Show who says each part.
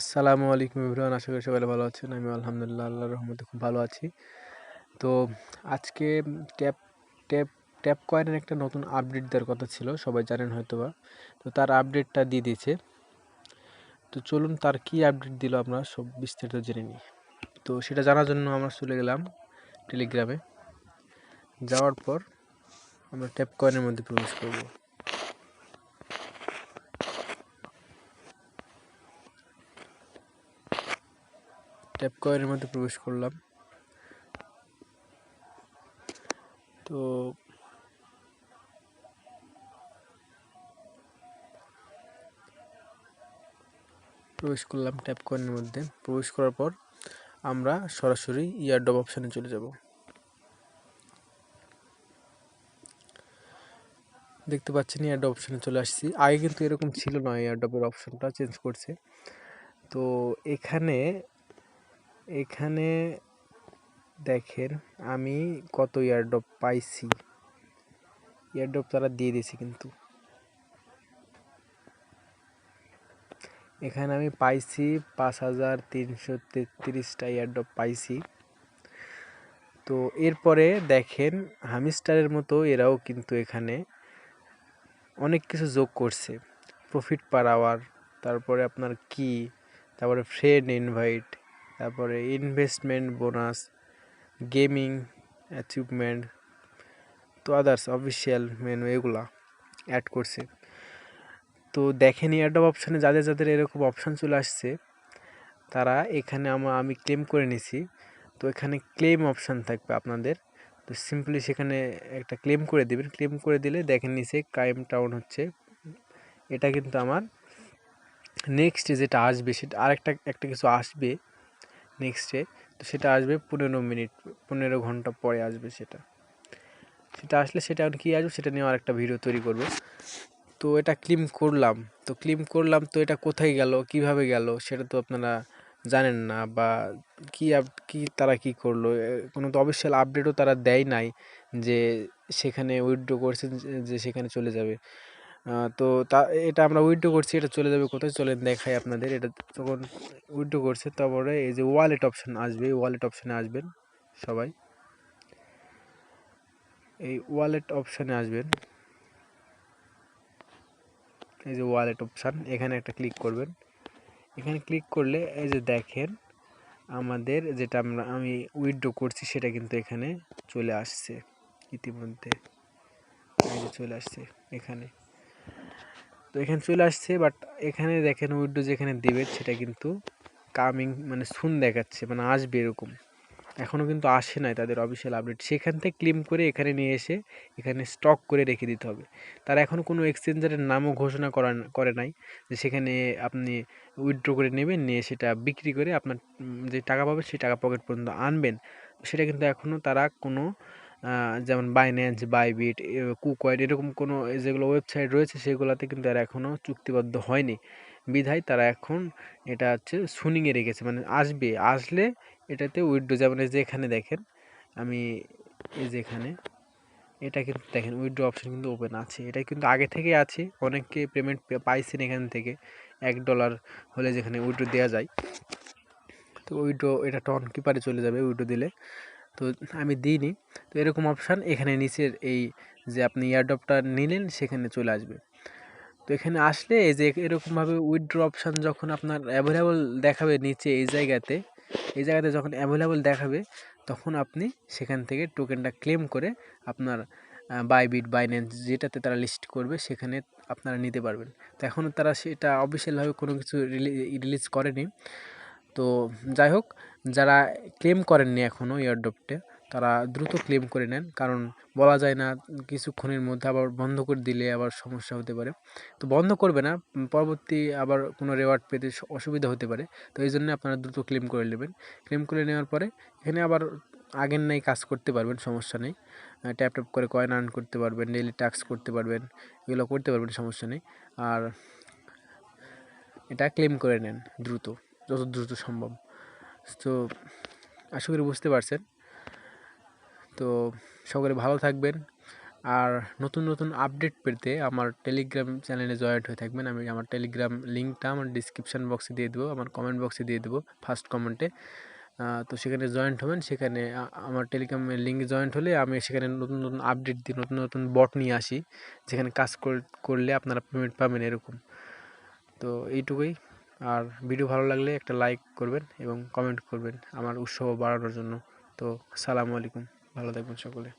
Speaker 1: আসসালামু আলাইকুম ইব্রাহিম আশা করি সবাই ভালো আছেন। আমি আলহামদুলিল্লাহ, আল্লাহর রহমতে খুব ভালো আছি। তো আজকে ট্যাপ ট্যাপ ট্যাপ কয়েনের একটা নতুন আপডেট দেওয়ার কথা ছিল, সবাই জানেন হয়তো বা তো তার আপডেটটা দিয়ে দিয়েছে। তো চলুন তার কি আপডেট দিল আমরা সব বিস্তারিত জেনে নিই। তো সেটা জানার জন্য আমরা চলে গেলাম টেলিগ্রামে যাওয়ার পর আমরা ট্যাপ কয়েনের মধ্যে প্রবেশ করব। ট্যাপ কয়েনের মধ্যে প্রবেশ করলাম। তো প্রবেশ করলাম ট্যাপ কয়েনের মধ্যে। প্রবেশ করার পর আমরা সরাসরি ইয়ারডব অপশানে চলে যাব। দেখতে পাচ্ছেন ইয়ারডব অপশানে চলে আসছি। আগে কিন্তু এরকম ছিল না ইয়ারডবের অপশানটা চেঞ্জ করছে। তো এখানে এখানে দেখেন, আমি কত ইয়ারড্রপ পাইছি। ইয়ারড্রপ তারা দিয়ে দিয়েছে কিন্তু। এখানে আমি পাইছি পাঁচ হাজার তিনশো তেত্রিশটা ইয়ারড্রপ পাইছি। তো এরপরে দেখেন হামিস্টারের মতো এরাও কিন্তু এখানে অনেক কিছু যোগ করছে। প্রফিট পার আওয়ার তারপরে আপনার কি তারপরে ফ্রেন্ড ইনভাইট তারপরে ইনভেস্টমেন্ট বোনাস গেমিং অ্যাচিভমেন্ট তো আদার্স অফিসিয়াল মেনু এগুলা অ্যাড করছে। তো দেখেন অ্যাড অপশানে যাদের যাদের এরকম অপশান চলে আসছে, তারা এখানে আমার আমি ক্লেম করে নিছি। তো এখানে ক্লেম অপশান থাকবে আপনাদের। তো সিম্পলি সেখানে একটা ক্লেম করে দেবেন। ক্লেম করে দিলে দেখেন নিচে ক্রাইম টাউন হচ্ছে। এটা কিন্তু আমার নেক্সট যেটা আসবে, সেটা আরেকটা, একটা কিছু আসবে। নেক্সটে তো সেটা আসবে পনেরো মিনিট, পনেরো ঘণ্টা পরে আসবে সেটা। সেটা আসলে সেটা কী আসবে সেটা নিয়ে আর একটা ভিডিও তৈরি করব। তো এটা ক্লিম করলাম, তো ক্লিম করলাম, তো এটা কোথায় গেল, কীভাবে গেল সেটা তো আপনারা জানেন না বা কী আপ, কী তারা কি করল কোনো তো অফিসিয়াল আপডেটও তারা দেয় নাই যে সেখানে উইথড্র করছে, যে সেখানে চলে যাবে। তো তা, এটা আমরা উইথড্র করছি, এটা চলে যাবে কোথায়? চলে দেখাই আপনাদের। এটা যখন উইথড্র করছে, তারপরে এই যে ওয়ালেট অপশান আসবে ওয়ালেট অপশানে আসবেন সবাই। এই ওয়ালেট অপশানে আসবেন। এই যে ওয়ালেট অপশান এখানে একটা ক্লিক করবেন। এখানে ক্লিক করলে এই যে দেখেন, আমাদের যেটা আমরা, আমি উইথড্র করছি, সেটা কিন্তু এখানে চলে আসছে ইতিমধ্যে। চলে আসছে এখানে। তো এখানে চলে আসছে বাট এখানে দেখেন উইডো যেখানে দেবে, সেটা কিন্তু কামিং মানে সুন দেখাচ্ছে মানে আসবে এরকম। এখনও কিন্তু আসে নাই তাদের অফিসিয়াল আপডেট সেখান থেকে ক্লিম করে এখানে নিয়ে এসে এখানে স্টক করে রেখে দিতে হবে। তারা এখনও কোনো এক্সচেঞ্জারের নামও ঘোষণা করা, করে নাই যে সেখানে আপনি উইথড্র করে নেবেন, নিয়ে সেটা বিক্রি করে আপনার যে টাকা পাবে সেই টাকা পকেট পর্যন্ত আনবেন। সেটা কিন্তু এখনও তারা কোনো যেমন বাইন্যান্স বাইবিট কুকয়েন এরকম কোনো যেগুলো ওয়েবসাইট রয়েছে সেগুলোতে কিন্তু আর এখনও চুক্তিবদ্ধ হয়নি। বিধায় তারা এখন এটা হচ্ছে সুনিংয়ে রেখেছে মানে আসবে, আসলে এটাতে উইড্রো যেমন এই যে দেখেন, আমি এই যে এখানে, এটা কিন্তু দেখেন উইড্রো অপশন কিন্তু ওপেন আছে। এটা কিন্তু আগে থেকে আছে, অনেকে পেমেন্ট পাইছেন এখান থেকে, এক ডলার হলে যেখানে উইড্রো দেওয়া যায়। তো উইড্রো এটা টন কিপারে চলে যাবে উইড্রো দিলে। তো আমি দিইনি। তো এরকম অপশান এখানে নিচের এই যে আপনি এয়ারড্রপটা নিলেন, সেখানে চলে আসবে। তো এখানে আসলে এই যে এরকমভাবে উইথড্র অপশান যখন আপনার অ্যাভেলেবল দেখাবে নিচে এই জায়গাতে এই জায়গাতে যখন অ্যাভেলেবল দেখাবে, তখন আপনি সেখান থেকে টোকেনটা ক্লেম করে আপনার বাইবিট বাইন্যান্স যেটাতে তারা লিস্ট করবে, সেখানে আপনারা নিতে পারবেন। তো এখনও তারা সেটা অফিসিয়ালভাবে কোনো কিছু রিলিজ করেনি। তো যাই হোক, যারা ক্লেম করেননি এখনও এয়ারড্রপটে তারা দ্রুত ক্লেম করে নেন। কারণ বলা যায় না, কিছুক্ষণের মধ্যে আবার বন্ধ করে দিলে আবার সমস্যা হতে পারে। তো বন্ধ করবে না, পরবর্তী আবার কোনো রেওয়ার্ড পেতে অসুবিধা হতে পারে। তো এই জন্য আপনারা দ্রুত ক্লেম করে নেবেন। ক্লেম করে নেওয়ার পরে এখানে আবার আগের নাই কাজ করতে পারবেন, সমস্যা নেই। ট্যাপ ট্যাপ করে কয়েন আর্ন করতে পারবেন ডেলি টাস্ক করতে পারবেন, এগুলো করতে পারবেন, সমস্যা নেই। আর এটা ক্লেম করে নেন, দ্রুত। যত দ্রুত সম্ভব। তো আশা করি বুঝতে পারছেন। তো সকলে ভালো থাকবেন। আর নতুন নতুন আপডেট পেতে আমার টেলিগ্রাম চ্যানেলে জয়েন্ট হয়ে থাকবেন। আমি আমার টেলিগ্রাম লিঙ্কটা আমার ডিসক্রিপশান বক্সে দিয়ে দেবো, আমার কমেন্ট বক্সে দিয়ে দেবো ফার্স্ট কমেন্টে তো সেখানে জয়েন্ট হবেন। সেখানে আমার টেলিগ্রামের লিঙ্কে জয়েন্ট হলে আমি সেখানে নতুন নতুন আপডেট দিই নতুন নতুন বট নিয়ে আসি। যেখানে কাজ করলে আপনারা পেমেন্ট পাবেন এরকম। তো এইটুকুই। আর ভিডিও ভালো লাগলে একটা লাইক করবেন এবং কমেন্ট করবেন আমার উৎসাহ বাড়ানোর জন্য। তো, সালামু আলাইকুম। ভালো থাকবেন সকলে।